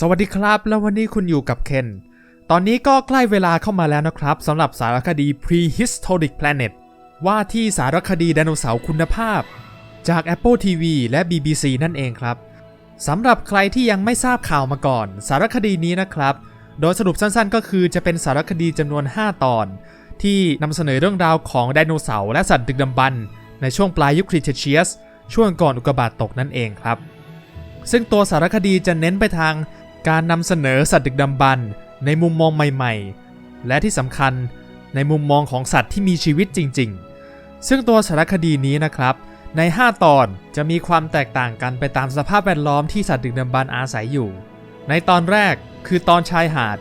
สวัสดีครับ แล้ววันนี้คุณอยู่กับเคน ตอนนี้ก็ใกล้เวลาเข้ามาแล้วนะครับสำหรับสารคดี Prehistoric Planet ว่าที่สารคดีไดโนเสาร์คุณภาพ จาก Apple TV และ BBC นั่นเองครับสำหรับใครที่ยังไม่ทราบข่าวมาก่อน สารคดีนี้นะครับ โดยสรุปสั้นๆ ก็คือจะเป็นสารคดีจำนวน 5 ตอน ที่นำเสนอเรื่องราวของไดโนเสาร์และสัตว์ดึกดำบรรพ์ในช่วงปลายยุคคริเทเชียสช่วงก่อนอุกกาบาตตกนั่นเองครับ ซึ่งตัวสารคดีจะเน้นไปทาง การนำเสนอสัตว์ดึกดำบรรพ์ในมุมมองใหม่ๆ และที่สำคัญในมุมมองของสัตว์ที่มีชีวิตจริง ๆ ซึ่งตัวสารคดีนี้นะครับ ใน 5 ตอนจะมีความแตกต่างกันไปตามสภาพแวดล้อมที่สัตว์ดึกดำบรรพ์อาศัยอยู่ ในตอนแรกคือตอนชายหาด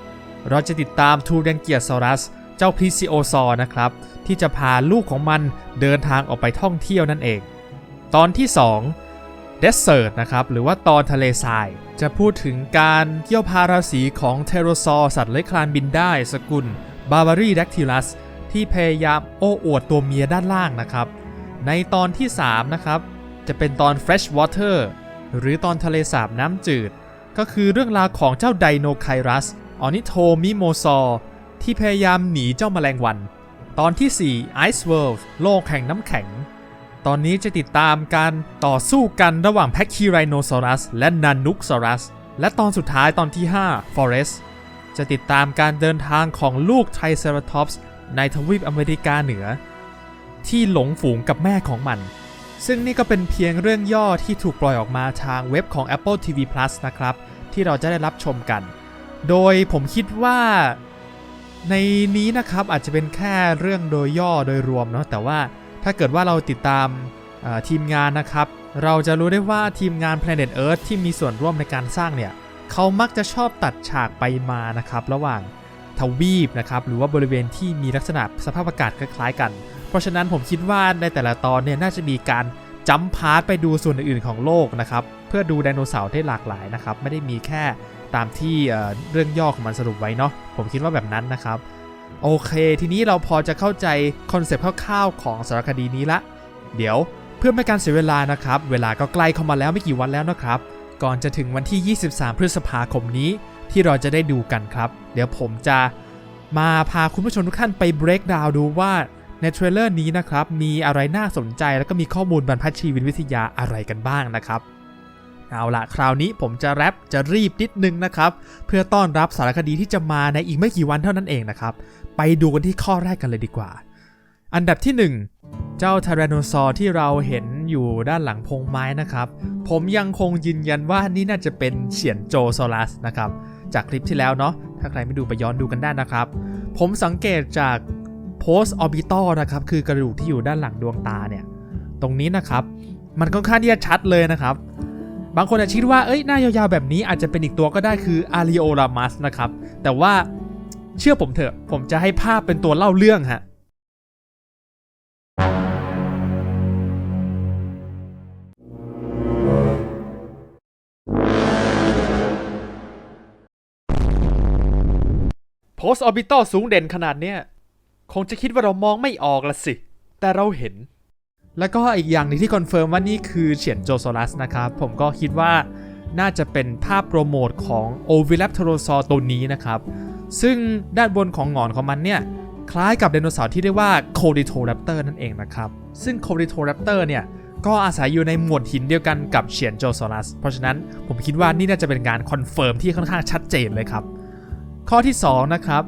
เราจะติดตามทูเรนเกียซอรัส เจ้าพิซิโอซอร์นะครับ ที่จะพาลูกของมันเดินทางออกไปท่องเที่ยวนั่นเอง ตอนที่ 2 เดสเซ r t นะครับหรือว่าตอนทะเลทราย จะพูดถึงการเกี่ยวพาราสีของเทโรซอร์สัตว์เลื้อยคลานบินได้สกุลบาบารีแดกทิลัสที่พยายามโอ้อวดตัวเมียด้านล่างนะครับ ในตอนที่ 3 นะครับ จะเป็นตอน Fresh Water หรือตอนทะเลสาบน้ำจืด ก็คือเรื่องราวของเจ้าไดโนไครัสออนิโทมิโมซอร์ที่พยายามหนีเจ้าแมลงวัน ตอนที่ 4 Ice World โลกแห่งน้ำแข็ง ตอนนี้จะติดตามการต่อสู้กันระหว่างแพคคีไรโนซอรัสและนานุกซอรัส และตอนสุดท้ายตอนที่ 5 Forest จะติดตามการเดินทางของลูกไทรเซราทอปส์ในทวีปอเมริกาเหนือ ที่หลงฝูงกับแม่ของมัน ซึ่งนี่ก็เป็นเพียงเรื่องย่อที่ถูกปล่อยออกมาทางเว็บของ Apple TV Plus นะครับ ที่เราจะได้รับชมกัน โดยผมคิดว่าในนี้นะครับอาจจะเป็นแค่เรื่องโดยย่อโดยรวมเนาะแต่ว่า ถ้าเกิดว่าเราติดตามทีมงานนะครับ เราจะรู้ได้ว่าทีมงาน Planet Earth ที่มีส่วนร่วมในการสร้างเนี่ยเขามักจะชอบตัดฉากไปมานะครับระหว่างทวีปนะครับหรือว่าบริเวณที่มีลักษณะสภาพอากาศคล้ายๆกัน เพราะฉะนั้นผมคิดว่าในแต่ละตอนเนี่ยน่าจะมีการจัมพาร์ตไปดูส่วนอื่นๆของโลกนะครับเพื่อดูไดโนเสาร์ได้หลากหลายนะครับไม่ได้มีแค่ตามที่เรื่องย่อของมันสรุปไว้เนาะผมคิดว่าแบบนั้นนะครับ โอเค ทีนี้เราพอจะเข้าใจคอนเซปต์คร่าวๆของสารคดีนี้ละ เดี๋ยวเพื่อไม่การเสียเวลานะครับ เวลาก็ใกล้เข้ามาแล้วไม่กี่วันแล้วนะครับ ก่อนจะถึงวันที่ 23 พฤษภาคมนี้ที่เราจะได้ดูกันครับ เดี๋ยวผมจะมาพาคุณผู้ชมทุกท่านไป break down ดูว่าในเทรลเลอร์นี้นะครับมีอะไรน่าสนใจแล้วก็มีข้อมูลบรรพชีวินวิทยาอะไรกันบ้างนะครับเอาละคราวนี้ผมจะแรปจะรีบนิดนึงนะครับ เพื่อต้อนรับสารคดีที่จะมาในอีกไม่กี่วันเท่านั้นเองนะครับ ไปดูกันที่ข้อแรกกันเลยดีกว่า อันดับที่ 1 เจ้าทาราโนซอร์ที่เราเห็นอยู่ด้านหลังพงไม้นะครับ ผมยังคงยืนยันว่านี่น่าจะเป็นเฉียนโจโซอรัสนะครับ จากคลิปที่แล้วเนาะ ถ้าใครไม่ดูไปย้อนดูกันได้นะครับ ผมสังเกตจากโพสออบิตอนะครับ คือกระดูกที่อยู่ด้านหลังดวงตาเนี่ย ตรงนี้นะครับ มันค่อนข้างที่จะชัดเลยนะครับบางคนอาจคิดว่า เอ้ย หน้ายาวๆ แบบนี้อาจจะเป็นอีกตัวก็ได้คืออาริโอรามัสนะครับ แต่ว่า เชื่อผมเถอะ ผมจะให้ภาพเป็นตัวเล่าเรื่องฮะโพสออร์บิตอลสูงเด่นขนาดเนี้ยคงจะคิดว่าเรามองไม่ออกละสิ แต่เราเห็น แล้วก็อีกอย่างหนึงที่คอนเฟิร์มว่านี่คือเฉียนโจโซลัสนะครับ ผมก็คิดว่าน่าจะเป็นภาพโปรโมทของ o v i l a p t o r o s a u r ตัวนี้นะครับ ซึ่งด้านบนของหงอนของมันเนี่ยคล้ายกับไดโนเสาร์ที่เรียกว่า c o d i t o r a p t o r นั่นเองนะครับ ซึ่ง c o d i t o r a p t o r เนี่ยก็อาศัยอยู่ในหมวดหินเดียวกันกับเฉียนโจโซลัส เพราะฉะนั้นผมคิดว่านี่น่าจะเป็นการคอนเฟิร์มที่ค่อนข้างชัดเจนเลยครับ ข้อที่ 2 นะครับ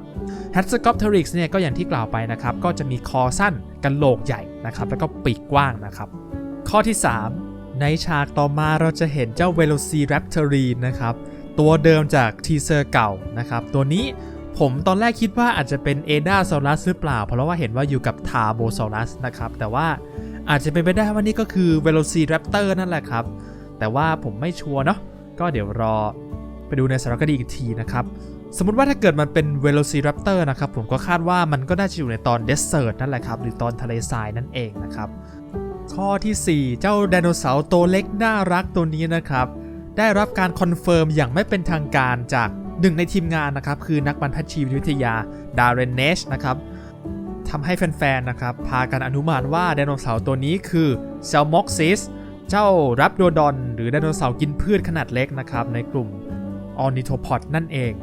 h a t s c o p t e r y x เนี่ยก็อย่างที่กล่าวไปนะครับ ก็จะมีคอสั้นกันโหลกใหญ่นะครับ แล้วก็ปีกกว้างนะครับ ข้อที่ 3 ในฉากต่อมาเราจะเห็นเจ้า Velociraptorine นะครับ ตัวเดิมจากทีเซอร์เก่านะครับ ตัวนี้ผมตอนแรกคิดว่าอาจจะเป็น e d a s a u r u s หรือเปล่า เพราะว่าเห็นว่าอยู่กับ Tarbosaurus นะครับ แต่ว่าอาจจะเป็นไปได้ว่านี่ก็คือ Velociraptor นั่นแหละครับ แต่ว่าผมไม่ชัวร์เนาะก็เดี๋ยวรอไปดูในสารคดีอีกทีนะครับ สมมติว่าถ้าเกิดมันเป็น Velociraptor นะครับ ผมก็คาดว่ามันก็น่าจะอยู่ในตอน Desert นั่นแหละครับ หรือตอนทะเลทรายนั่นเองนะครับ ข้อทีสี่4 เจ้าไดโนเสาร์ตัวเล็กน่ารักตัวนี้นะครับ ได้รับการคอนเฟิร์มอย่างไม่เป็นทางการจากหนึ่งในทีมงานนะครับ คือนักบรรพชีววิทยาดาร์เรนเนชนะครับทำให้แฟนๆนะครับ พากันอนุมานว่าไดโนเสาร์ตัวนี้คือ s e l m o x i s เจ้ารับโดดอนหรือไดโนเสาร์กินพืชขนาดเล็กนะครับ ในกลุ่มออนิโทพอดนั่นเอง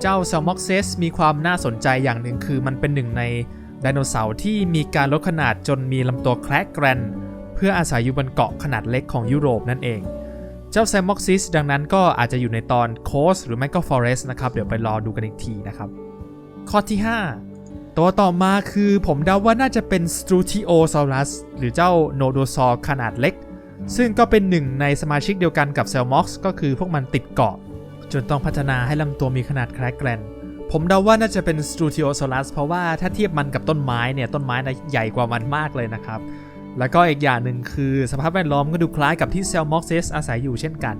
เจ้า s a l m o x e s มีความน่าสนใจอย่างหนึ่งคือมันเป็นหนึ่งในไดโนเสาร์ที่มีการลดขนาดจนมีลำตัวแคระแกรนเพื่ออาศัยอยู่บนเกาะขนาดเล็กของยุโรปนั่นเอง เจ้า s a l m o x e s ดังนั้นก็อาจจะอยู่ในตอน Coast หรือไม่ก็ Forest นะครับ เดี๋ยวไปรอดูกันอีกทีนะครับ ข้อที่ 5 ตัวต่อมาคือผมเดาว่าน่าจะเป็น Strutiosaurus หรือเจ้า Nodosaur ขนาดเล็ก ซึ่งก็เป็นหนึ่งในสมาชิกเดียวกันกับ s a l m o x ก็คือพวกมันติดเกาะ จนต้องพัฒนาให้ลำตัวมีขนาดแคระแกรนผมเดาว่าน่าจะเป็น Strutiosaurus เพราะว่าถ้าเทียบมันกับต้นไม้เนี่ยต้นไม้นะใหญ่กว่ามันมากเลยนะครับ แล้วก็อีกอย่างหนึ่งคือสภาพแวดล้อมก็ดูคล้ายกับที่ s a l m o x e s อาศัยอยู่เช่นกัน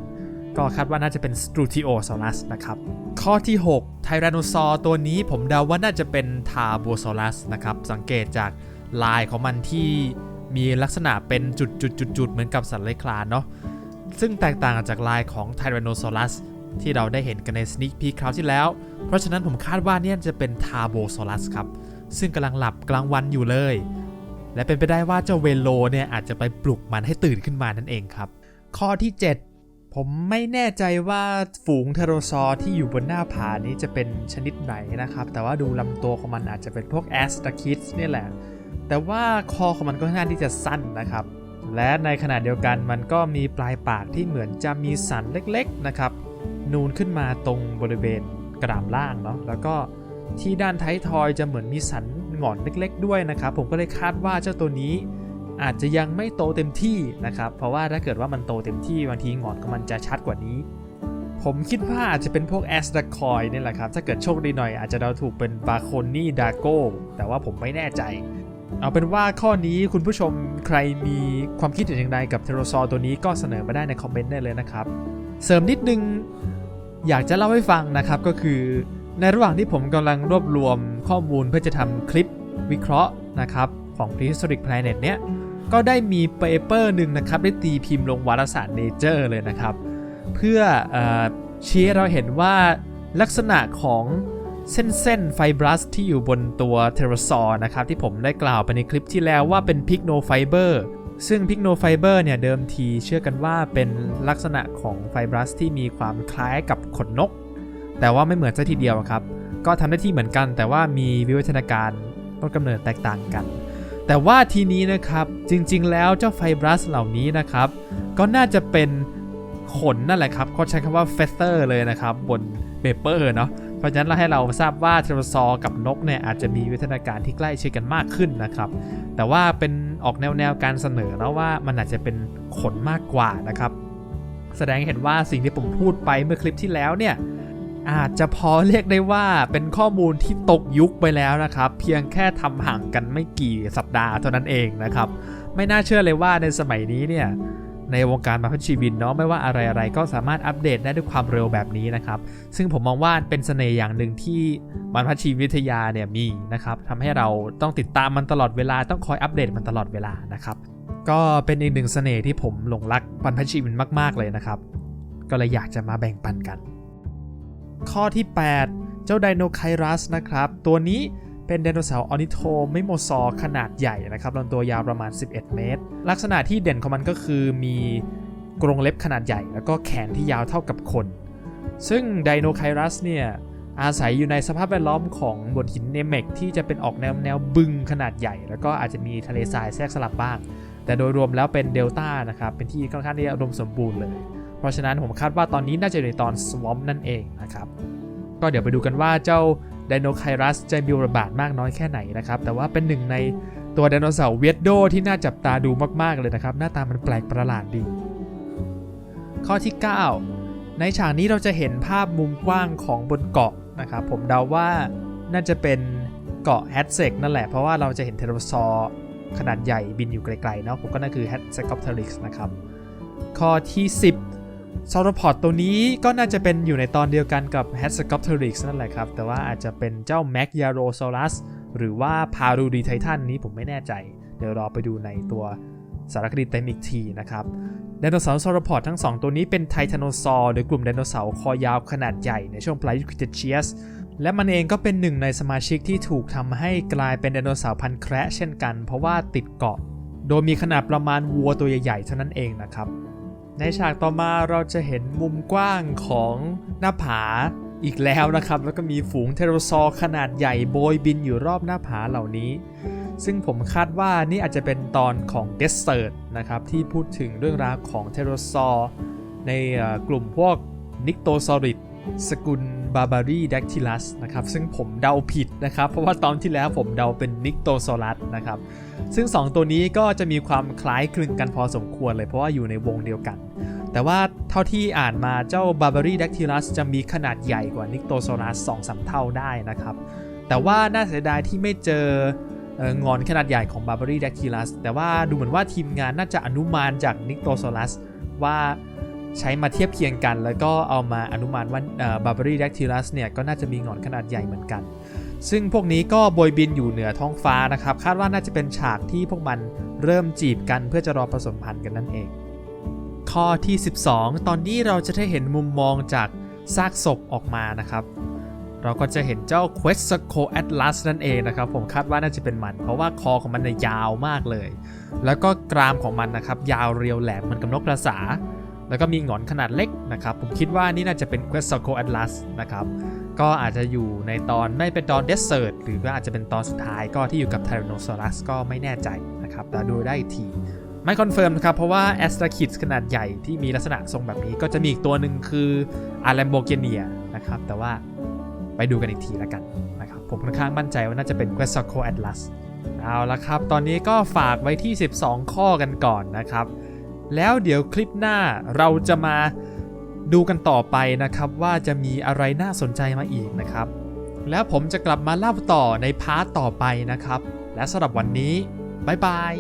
ก็คาดว่าน่าจะเป็น Strutiosaurus นะครับ ข้อที่6 Tyrannosaur ตัวนี้ผมเดาว่าน่าจะเป็น Tarbosaurus นะครับ สังเกตจากลายของมันที่มีลักษณะเป็นจุดๆๆเหมือนกับสัตว์เลื้อยคลานเนาะ ซึ่งแตกต่างจากลายของ Tyrannosaurus ที่เราได้เห็นกันใน Sneak Peek คราวที่แล้ว เพราะฉะนั้นผมคาดว่าเนี่ยจะเป็น Tarbosaurus ครับ ซึ่งกำลังหลับกลางวันอยู่เลย และเป็นไปได้ว่าเจ้าเวโลเนี่ยอาจจะไปปลุกมันให้ตื่นขึ้นมานั่นเองครับ ข้อที่ 7 ผมไม่แน่ใจว่าฝูงเทโรซอร์ที่อยู่บนหน้าผานี้จะเป็นชนิดไหนนะครับ แต่ว่าดูลำตัวของมันอาจจะเป็นพวกแอสตาคิดนี่ยแหละ แต่ว่าคอของมันก็ค่อนข้าที่จะสั้นนะครับ และในขณะเดียวกันมันก็มีปลายปากที่เหมือนจะมีสันเล็กๆนะครับ นูนขึ้นมาตรงบริเวณกรามล่างเนาะแล้วก็ที่ด้านท้ายทอยจะเหมือนมีสัน หงอนเล็กๆด้วยนะครับ ผมก็เลยคาดว่าเจ้าตัวนี้อาจจะยังไม่โตเต็มที่นะครับ เพราะว่าถ้าเกิดว่ามันโตเต็มที่บางทีหงอนของมันจะชัดกว่านี้ ผมคิดว่าอาจจะเป็นพวกแอสดาคอยนี่แหละครับ ถ้าเกิดโชคดีหน่อยอาจจะเดาถูกเป็นบาโคนี่ดาโกแต่ว่าผมไม่แน่ใจ เอาเป็นว่าข้อนี้คุณผู้ชมใครมีความคิดเห็นอย่างไรกับเทโรซอตัวนี้ก็เสนอมาได้ในคอมเมนต์ได้เลยนะครับ เสริมนิดนึงอยากจะเล่าให้ฟังนะครับก็คือในระหว่างที่ผมกำลังรวบรวม ข้อมูลเพื่อจะทำคลิปวิเคราะห์นะครับของ Prehistoric Planet เนี้ยก็ได้มีเปเปอร์หนึ่งนะครับ ได้ตีพิมพ์ลงวารสาร Nature เลยนะครับ เพื่อเอชี้ให้เราเห็นว่าลักษณะของเส้นเส้นไฟบรัสที่อยู่บนตัวเทรซอร์นะครับ ที่ผมได้กล่าวไปในคลิปที่แล้วว่าเป็นพิกโนไฟเบอร์ซึ่งพิกโนไฟเบอร์เนี่ยเดิมทีเชื่อกันว่าเป็นลักษณะของไฟบรัสที่มีความคล้ายกับขนนก แต่ว่าไม่เหมือนซะทีเดียวครับ ก็ทำได้าที่เหมือนกัน แต่ว่ามีวิวัฒนาการต้นกำเนิดแตกต่างกัน แต่ว่าทีนี้นะครับจริงๆ แล้วเจ้าไฟบรัสเหล่านี้นะครับ ก็น่าจะเป็นขนนั่นแหละครับเขาใช้คำว่าเฟสเตอร์เลยนะครับ บนเปเปอร์เนาะเพราะฉะนั้นเราให้เราทราบว่าเทรซอร์กับนกเนี่ยอาจจะมีวิวัฒนาการที่ใกล้ชิดกันมากขึ้นนะครับ แต่ว่าเป็นออกแนวแนวๆการเสนอนะว่ามันอาจจะเป็นขนมากกว่านะครับ แสดงให้เห็นว่าสิ่งที่ผมพูดไปเมื่อคลิปที่แล้วเนี่ย อาจจะพอเรียกได้ว่าเป็นข้อมูลที่ตกยุคไปแล้วนะครับ เพียงแค่ทำห่างกันไม่กี่สัปดาห์เท่านั้นเองนะครับ ไม่น่าเชื่อเลยว่าในสมัยนี้เนี่ยในวงการมาพันชีวินเนาะไม่ว่าอะไรๆก็สามารถอัปเดตได้ด้วยความเร็วแบบนี้นะครับ ซึ่งผมมองว่าเป็นเสน่ห์อย่างหนึ่งที่บรรพชีวิทยาเนี่ยมีนะครับทำให้เราต้องติดตามมันตลอดเวลาต้องคอยอัปเดตมันตลอดเวลานะครับ ก็เป็นอีกหนึ่งเสน่ห์ที่ผมหลงรักบรรพชีวินมาก ๆเลยนะครับ ก็เลยอยากจะมาแบ่งปันกัน ข้อที่ 8 เจ้าไดโนไครัสนะครับ ตัวนี้เป็นไดโนเสาร์ออนิโทไมโมซอร์ขนาดใหญ่นะครับลำตัวยาวประมาณ 11 เมตร ลักษณะที่เด่นของมันก็คือมีกรงเล็บขนาดใหญ่ แล้วก็แขนที่ยาวเท่ากับคน ซึ่งไดโนไครัสเนี่ยอาศัยอยู่ในสภาพแวดล้อมของบนหินเนเมกที่จะเป็นออกแนวแนวบึงขนาดใหญ่ แล้วก็อาจจะมีทะเลทรายแทรกสลับบ้าง แต่โดยรวมแล้วเป็นเดลต้านะครับ เป็นที่ค่อนข้างที่อุดมสมบูรณ์เลย เพราะฉะนั้นผมคาดว่าตอนนี้น่าจะอยู่ในตอนสวอมนั่นเองนะครับ ก็เดี๋ยวไปดูกันว่าเจ้าไดโนไครัสจะมีบทบาทมากน้อยแค่ไหนนะครับ แต่ว่าเป็นหนึ่งในตัวไดโนเสาร์เวียดโดที่น่าจับตาดูมากๆเลยนะครับ หน้าตามันแปลกประหลาดดี ข้อที่ 9 ในฉากนี้เราจะเห็นภาพมุมกว้างของบนเกาะนะครับ ผมเดาว่าน่าจะเป็นเกาะแฮตเซกนั่นแหละ เพราะว่าเราจะเห็นเทโรซอร์ขนาดใหญ่บินอยู่ไกลๆเนาะผมก็นั่นคือแฮตเซกอปเทริกส์นะครับ ข้อที่ 10 ซอร์พอดตัวนี้ก็น่าจะเป็นอยู่ในตอนเดียวกันกับ h a t s c o p t e r i x นั่นแหละครับ แต่ว่าอาจจะเป็นเจ้า m a c y a r o s a u r u s หรือว่า p a r u d i t i t a n นี้ผมไม่แน่ใจ เดี๋ยวรอไปดูในตัวสารคดีเต็มอีกทีนะครับไดโนเสาร์ซอร์พอดทั้ง 2 ตัวนี้เป็นไททานโซอร์หรือกลุ่มไดโนเสาร์คอยาวขนาดใหญ่ในช่วงปลายยุคคริทเชียสและมันเองก็เป็นหนึ่งในสมาชิกที่ถูกทำให้กลายเป็นไดโนเสาร์พันธุ์แคระเช่นกัน เพราะว่าติดเกาะ โดยมีขนาดประมาณวัวตัวใหญ่ๆเท่านั้นเองนะครับ ในฉากต่อมาเราจะเห็นมุมกว้างของหน้าผาอีกแล้วนะครับ แล้วก็มีฝูงเทโรซอร์ขนาดใหญ่โบยบินอยู่รอบหน้าผาเหล่านี้ ซึ่งผมคาดว่านี่อาจจะเป็นตอนของเดสเซิร์ดนะครับ ที่พูดถึงเรื่องราวของเทโรซอร์ในกลุ่มพวกนิกโตซอริด สกุลบาบารีแดกทิลัสนะครับซึ่งผมเดาผิดนะครับ เพราะว่าตอนที่แล้วผมเดาเป็นนิกโตซอรัสนะครับซึ่ง 2 ตัวนี้ก็จะมีความคล้ายคลึงกันพอสมควรเลยเพราะว่าอยู่ในวงเดียวกัน แต่ว่าเท่าที่อ่านมาเจ้า b a r b a r y d a c t y l u s จะมีขนาดใหญ่กว่า n i c t o s a u r u s 2 3เท่าได้นะครับแต่ว่าน่าเสียดายที่ไม่เจองอนขนาดใหญ่ของ b a r b a r y d a c t y l u s แต่ว่าดูเหมือนว่าทีมงานน่าจะอนุมานจาก n i c t o s a u r u s ว่า ใช้มาเทียบเคียงกัน แล้วก็เอามาอนุมานว่าเอ่อ b a r b a r y d a c t y l u s เนี่ยก็น่าจะมีงอนขนาดใหญ่เหมือนกัน ซึ่งพวกนี้ก็โบยบินอยู่เหนือท้องฟ้านะครับ คาดว่าน่าจะเป็นฉากที่พวกมันเริ่มจีบกันเพื่อจะรอผสมพันธุ์กันนั่นเอง ข้อที่ 12 ตอนนี้เราจะได้เห็นมุมมองจากซากศพออกมานะครับ เราก็จะเห็นเจ้า Questco Atlas นั่นเองนะครับ ผมคาดว่าน่าจะเป็นมัน เพราะว่าคอของมันเนี่ยยาวมากเลย แล้วก็กรามของมันนะครับ ยาวเรียวแหลมเหมือนกับนกกระสา แล้วก็มีหงอนขนาดเล็กนะครับ ผมคิดว่านี่น่าจะเป็น Questco Atlas นะครับ ก็อาจจะอยู่ในตอนไม่เป็นตอน Desert หรือว่าอาจจะเป็นตอนสุดท้ายก็ที่อยู่กับ Tyrannosaurus ก็ไม่แน่ใจนะครับ แต่ดูได้ทีไม่คอนเฟิร์มนะครับ เพราะว่า a s t r a k i d ขนาดใหญ่ที่มีลักษณะทรงแบบนี้ ก็จะมีอีกตัวหนึ่งคือ a l a m b o g e n i a นะครับ แต่ว่าไปดูกันอีกทีแล้วกันนะครับ ผมค่อนข้างมั่นใจว่าน่าจะเป็น Questaclo Atlas เอาละครับ ตอนนี้ก็ฝากไว้ที่ 12 ข้อกันก่อนนะครับ แล้วเดี๋ยวคลิปหน้าเราจะมาดูกันต่อไปนะครับว่าจะมีอะไรน่าสนใจมาอีกนะครับ แล้วผมจะกลับมาเล่าต่อในพาร์ตต่อไปนะครับ และสำหรับวันนี้ บ๊ายบาย